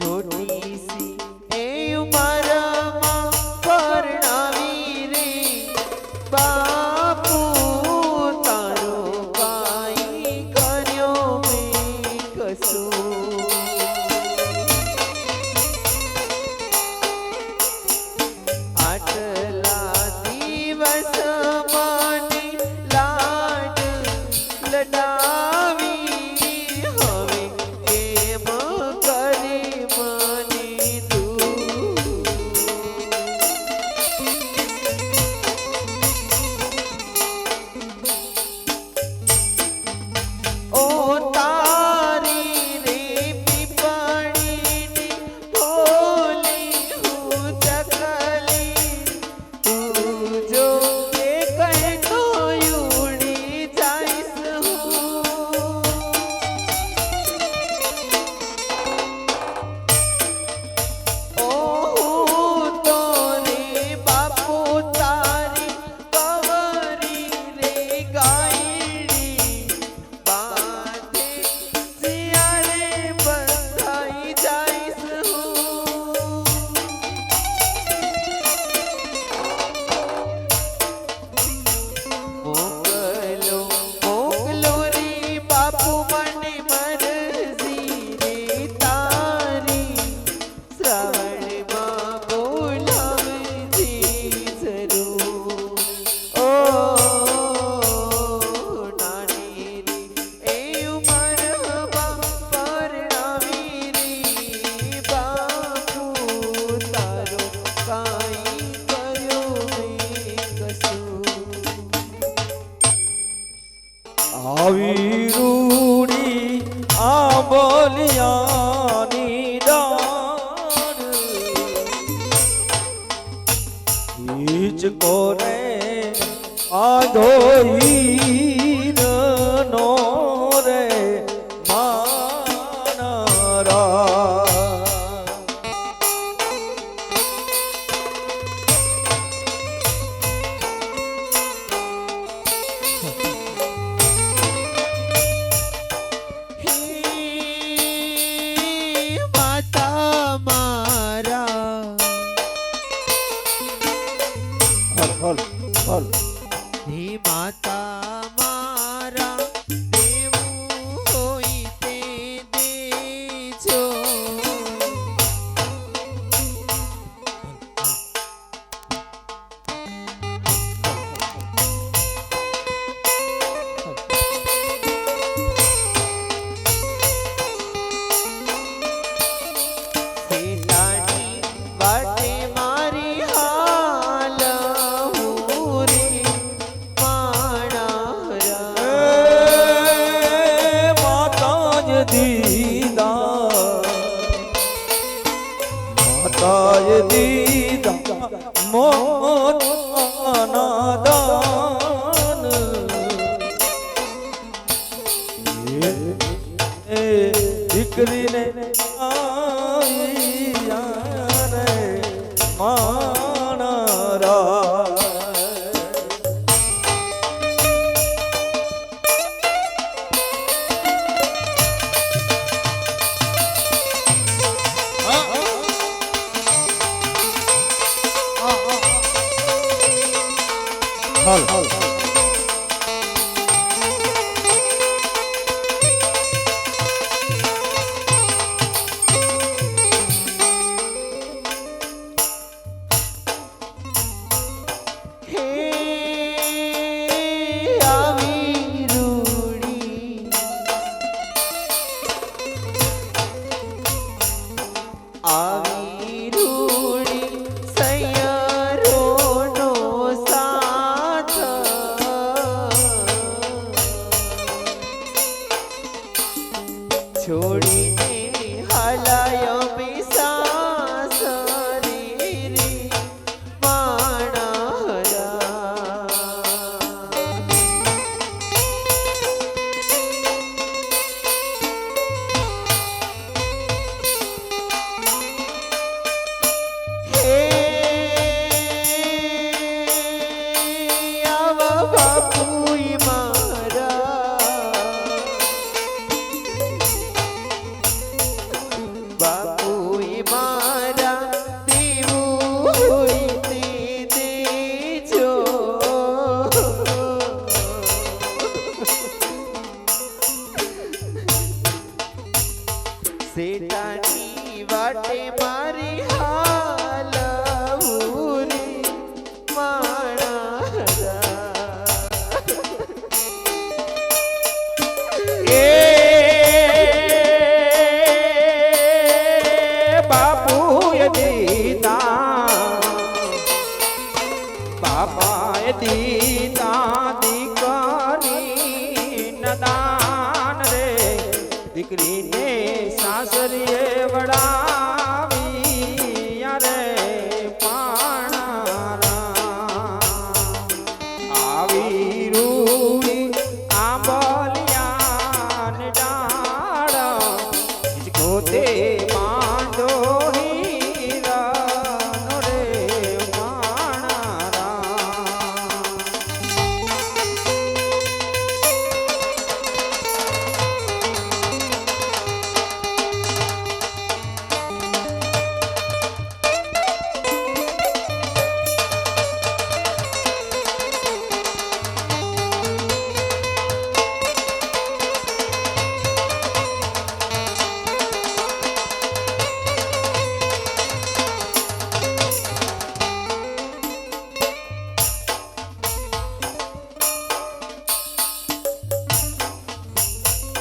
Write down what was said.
छोटी सी ए उमर मां परणावी रे बापू तारो पाई कर्यो में कसू आटला दिवस माने लाड लडा આવી રૂડી આ બોલિયાની ડાળ. ઈચ કોરે આ ધોઈ હાલ હાલ. छोड़ी શેઠાની વાટે મારી હાલવું માણા એ બાપુએ દીધા. બાપાએ દીધા દીકરી નદાન રે. દીકરીને સાસરીએ વડા